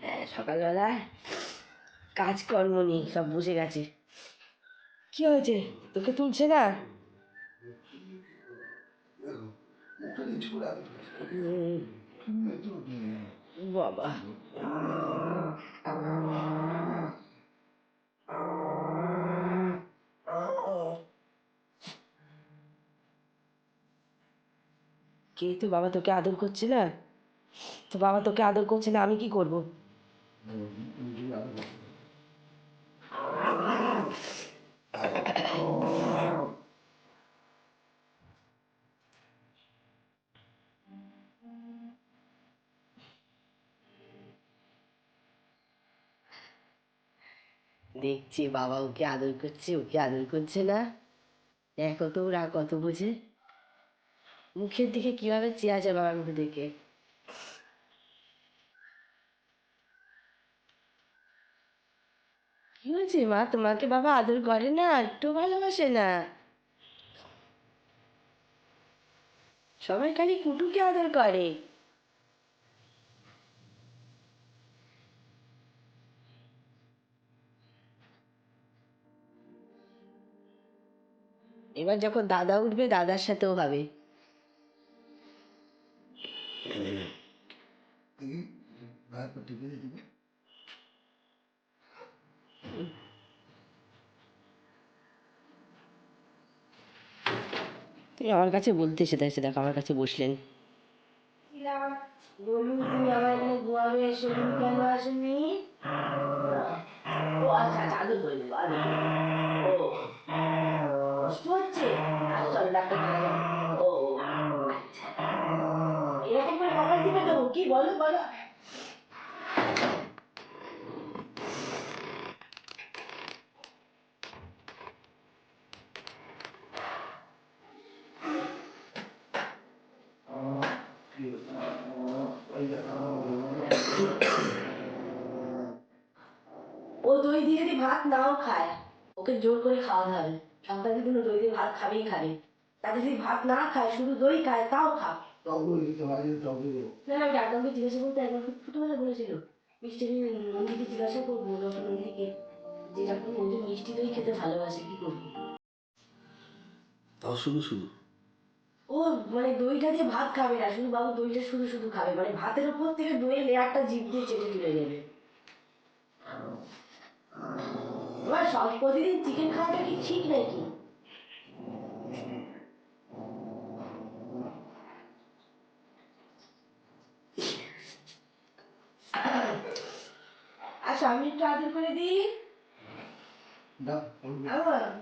হ্যাঁ, সকালবেলায় কাজকর্ম নেই সব বসে গেছে। কি হয়েছে? তোকে তুলছে না? বাবা। কে তো বাবা তোকে আদর করছে না? তো বাবা তোকে আদর করছে না, আমি কি করব? দেখছি বাবা ওকে আদর করছে, ওকে আদর করছে না। দেখো তো ওরা কত বোঝে। মুখের দিকে কীভাবে চেয়ে আছে বাবার মুখে দেখে কি হয়েছে মা, তোমাকে বাবা আদর করে না, একটু ভালোবাসে না। সবাই খালি কুটুকে আদর করে। এবার যখন দাদা উঠবে, দাদার সাথেও হবে তুমি আমার কাছে বলতে এসে দেখছে দেখো, আমার কাছে বসলেন। তুমি আমার এখানে ও আচ্ছা আচ্ছা আচ্ছা কি বলো বলো ও দই দিয়ে যদি ভাত নাও খায়। ওকে জোর করে খাওয়াতে হবে। সপ্তাহে দিন দই দিয়ে ভাত খাবেই খাবে। তাতে যদি ভাত না খায় শুধু দই খায় তাও খাও না না আমি ডাক্তারকে জিজ্ঞাসা করতে একবার খুব ছোটবেলা বলেছিল। মিষ্টি নন্দিকে জিজ্ঞাসা করব ডক্টর নন্দিকে যে ডাক্তার নন্দি মিষ্টি দই খেতে ভালোবাসে কি করব? তাও শুধু শুধু? ও মানে দইটা দিয়ে ভাত খাবে না শুধু বাবু দইটা শুধু শুধু খাবে। মানে ভাতের উপর থেকে দইয়ের লেয়ারটা জিভ দিয়ে চেটে তুলে নেবে সব প্রতিদিন চিকেন খাওয়াটা কি ঠিক নাকি? আচ্ছা আমি একটু আদর করে দিই।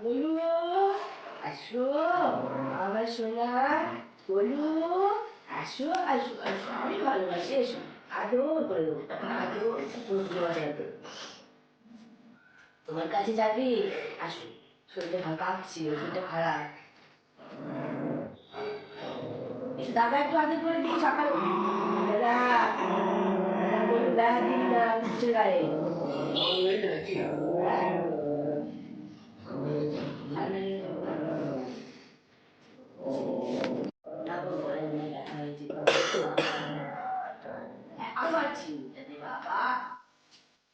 বলু আসো আমার সোনা বলু আসো আসো আসো। আমি ভালোবাসি এসো। আদর করে দেবো। আদর তোমার কাছে যাবি? আসো। শরীরটা ভালো কাঁপছি শরীরটা খারাপ দাদা একটু আদর করে দিই সকাল দাদা দাদা দিন না গায়ে চিন্তা নেই বাবা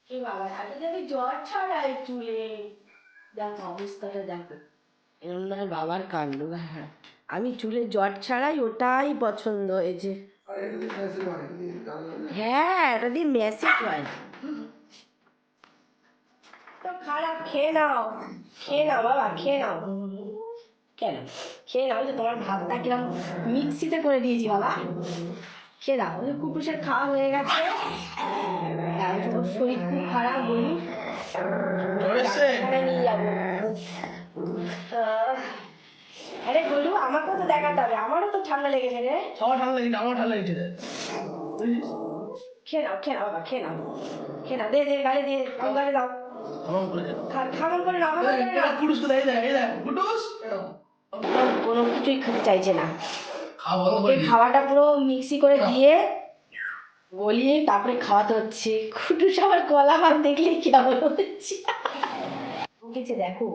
এ বাবা এত দেখি জ্বর ছাড়াই চুলে দেখো অবস্থাটা দেখো। এমন বাবার কাণ্ড হ্যাঁ আমি চুলে জ্বর ছাড়াই ওটাই পছন্দ হয়েছে হ্যাঁ এটা দিয়ে ম্যাসেজ হয়। তো খারাপ খেয়ে নাও খেয়ে নাও বাবা খেয়ে নাও। কেন? খেয়ে নাও যে তোমার ভাতটা কিরম মিক্সিতে করে দিয়েছি বাবা। খেয়ে দাও ওই কুকুশের খাওয়া হয়ে গেছে। ওর শরীর খুব খারাপ বলি। ডাক্তারখানায় নিয়ে যাব। আরে বলু আমাকেও তো দেখাতে হবে। আমারও তো ঠান্ডা লেগেছে রে। ঠান্ডা লেগেছে আমার ঠান্ডা লেগেছে খেয়ে নাও খেয়ে নাও বাবা খেয়ে নাও। খেয়ে নাও দে দে গালে দিয়ে গালে দাও। করেছে করে নাও কুটুস কোথায়? কুটুস কোনো কিছুই খেতে চাইছে না। খাওয়াটা পুরো মিক্সি করে দিয়ে গলিয়ে তারপরে খাওয়াতে হচ্ছে। খুটু সবার গলা ভাত দেখলেই কেমন হচ্ছে। ঢুকেছে দেখো।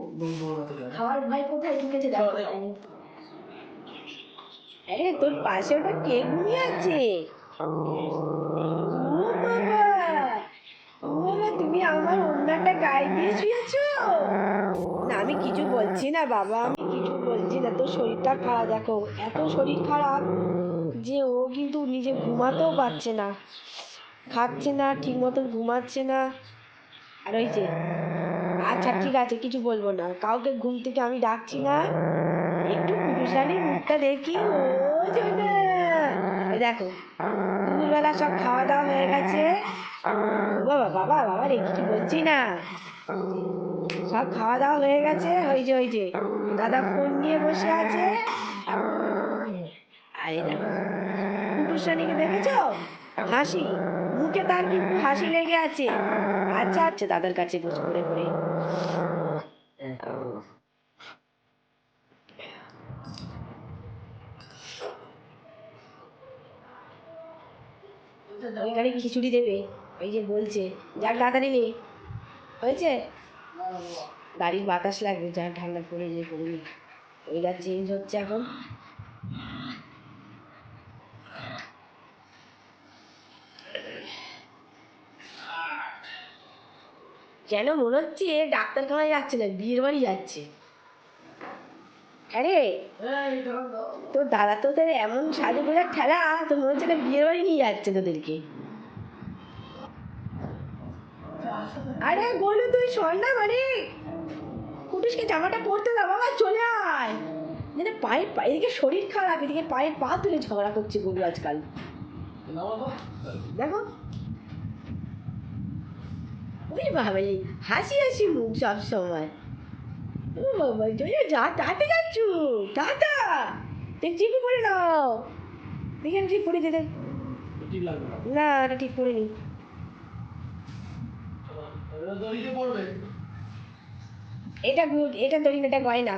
খাওয়ার ভাই কোথায়? ঢুকেছে দেখো। আরে, তোর পাশে ওটা কে ঘুমিয়ে আছে? ও বাবা! গায়ে দিয়ে শুয়েছো? না, আমি কিছু বলছি না, বাবা। আমি কিছু বলছি না, তোর শরীরটা খারাপ। দেখো, এত শরীর খারাপ। যে ও কিন্তু নিজে ঘুমাতেও পারছে না। খাচ্ছে না ঠিক মতো ঘুমাচ্ছে না। আর ওই যে আচ্ছা ঠিক আছে, কিছু বলব না। কাউকে ঘুম থেকে আমি ডাকছি না। একটু কুটুসানির মুখটা দেখি, ও দেখো, দুপুরবেলা সব খাওয়া দাওয়া হয়ে গেছে। বাবা বাবা বাবা রে, কিছু বলছি না। সব খাওয়া দাওয়া হয়ে গেছে, ওই যে ওই যে, দাদা ফোন নিয়ে বসে আছে। আরে দেখো কুটুসানিকে দেখেছ? হাসি। মুখে তার কিন্তু হাসি লেগে আছে? আচ্ছা আচ্ছা দাদার কাছে বসে পড়ে পড়ে। ওইখানে খিচুড়ি দেবে? ওই যে বলছে যাক তাড়াতাড়ি নে। হয়েছে? গাড়ির বাতাস লাগবে যা ঠান্ডা পড়ে যে পড়ে ওইটা চেঞ্জ হচ্ছে এখন। যেন মনে হচ্ছে ডাক্তারখানায় যাচ্ছে না বিয়ের বাড়ি যাচ্ছে। আরে তোর দাদা তো তোদের এমন সাজু গোজার ঠেলা তো মনে হচ্ছে না বিয়ের বাড়ি নিয়ে যাচ্ছে তোদেরকে। আরে বলল তুই শোন না মানে কুটুসকে জামাটা পরতে দাও বাবা চলে আয়। যেন পায়ে পায়ে এদিকে শরীর খারাপ এদিকে পায়ের পা তুলে ঝগড়া করছে গরু আজকাল। দেখো। বাবা রে হাসি হাসি মুখ সব সময় ও বাবা জয় যা তাতে যাচ্ছ? টাটা দেখ জিপি পরে নাও দেখে ঠিক পরে দে দে। ঠিক লাগবে না। না এটা ঠিক করে নি। এটা গুড এটা না এটা গয়না।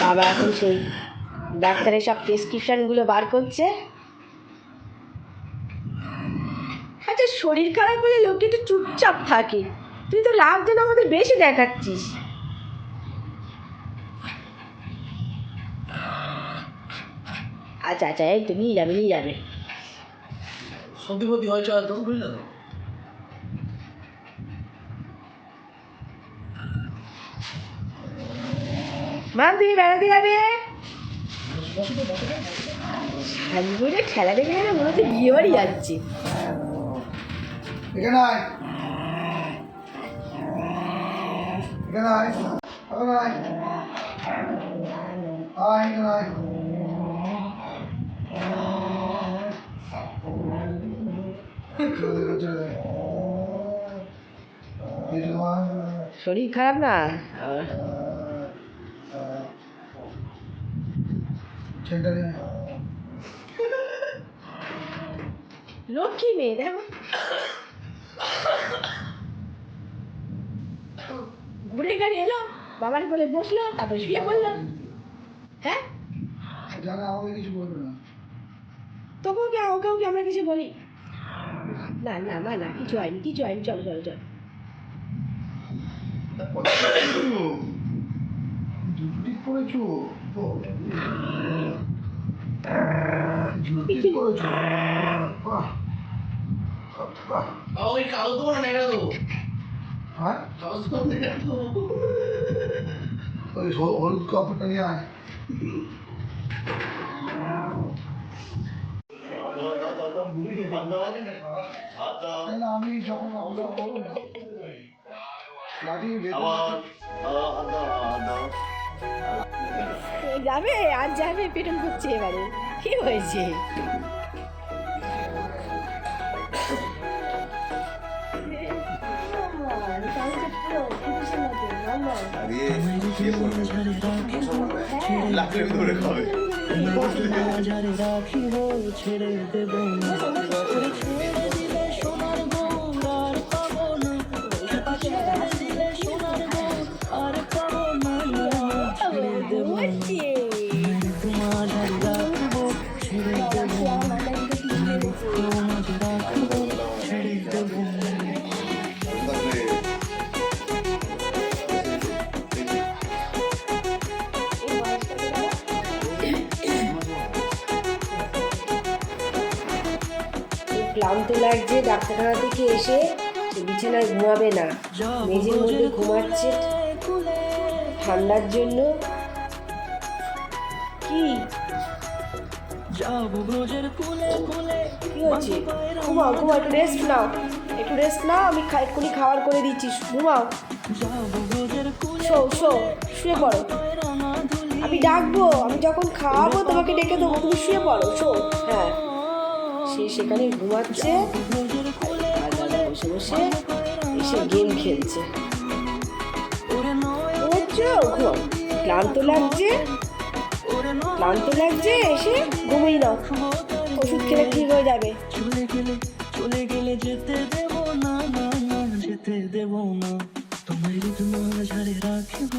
বাবা এখন সেই ডাক্তারের সব প্রেসক্রিপশনগুলো বার করছে। আচ্ছা শরীর খারাপ হলে লোকটা একটু চুপচাপ থাকে। তুই তো লাভ দিন আমাদের বেশি দেখাচ্ছিস। আচ্ছা আচ্ছা এই তো নিয়ে যাবে নিয়ে যাবে। সর্দি ফর্দি হয়েছে আর তখন বুঝলে মাম তুমি বেড়াতে যাবে? খেলা দেখে মনে হচ্ছে বিয়ে বাড়ি যাচ্ছে। এখানে আয় এখানে আয় এখানে আয় আয় এখানে আয় চলে দে, চলে দে। এই যে তোমার, শরীর খারাপ না আর সেন্টারে আয়। লক্ষ্মী মেয়ে দেখো গাড়ি এলো বাবার কোলে বসল তারপর শুয়ে পড়ল। হ্যাঁ? জানে আমাকে কিছু বলবে না। তোকেও কি ওকেও কি আমরা কিছু বলি? না না না না কিছু হয়নি কিছু হয়নি চলো চলো চলো। জুটি পড়েছো হ্যাঁ ওই হল- হলুদ কাপড়টা নিয়ে আয় আমি যখন যাবে আর যাবে পেটন করছে এবারে। কি হয়েছে? লাফিয়ে ধরে খাবে খুব ক্লান্ত লাগছে, ডাক্তারখানা থেকে এসে বিছানায় ঘুমাবে না। মেঝের মধ্যে ঘুমাচ্ছে ঠান্ডার জন্য। কি? ঘুমাও ঘুমাও, একটু রেস্ট নাও, একটু রেস্ট নাও, আমি এক্ষুনি খাবার করে দিচ্ছি, ঘুমাও। শো শো শুয়ে পড়ো। আমি ডাকবো, আমি যখন খাওয়াবো তোমাকে ডেকে দেবো, তুমি শুয়ে পড়ো শো হ্যাঁ। সেখানে ঘুমাচ্ছে। বসে বসে এসে গেম খেলছে। ক্লান্ত লাগছে। ক্লান্ত লাগছে, এসে ঘুমিয়ে নাও। ওষুধ খেলে ঠিক হয়ে যাবে। চলে গেলে চলে গেলে যেতে দেব না যেতে দেব না। তোমার মাঝারে রাখিব।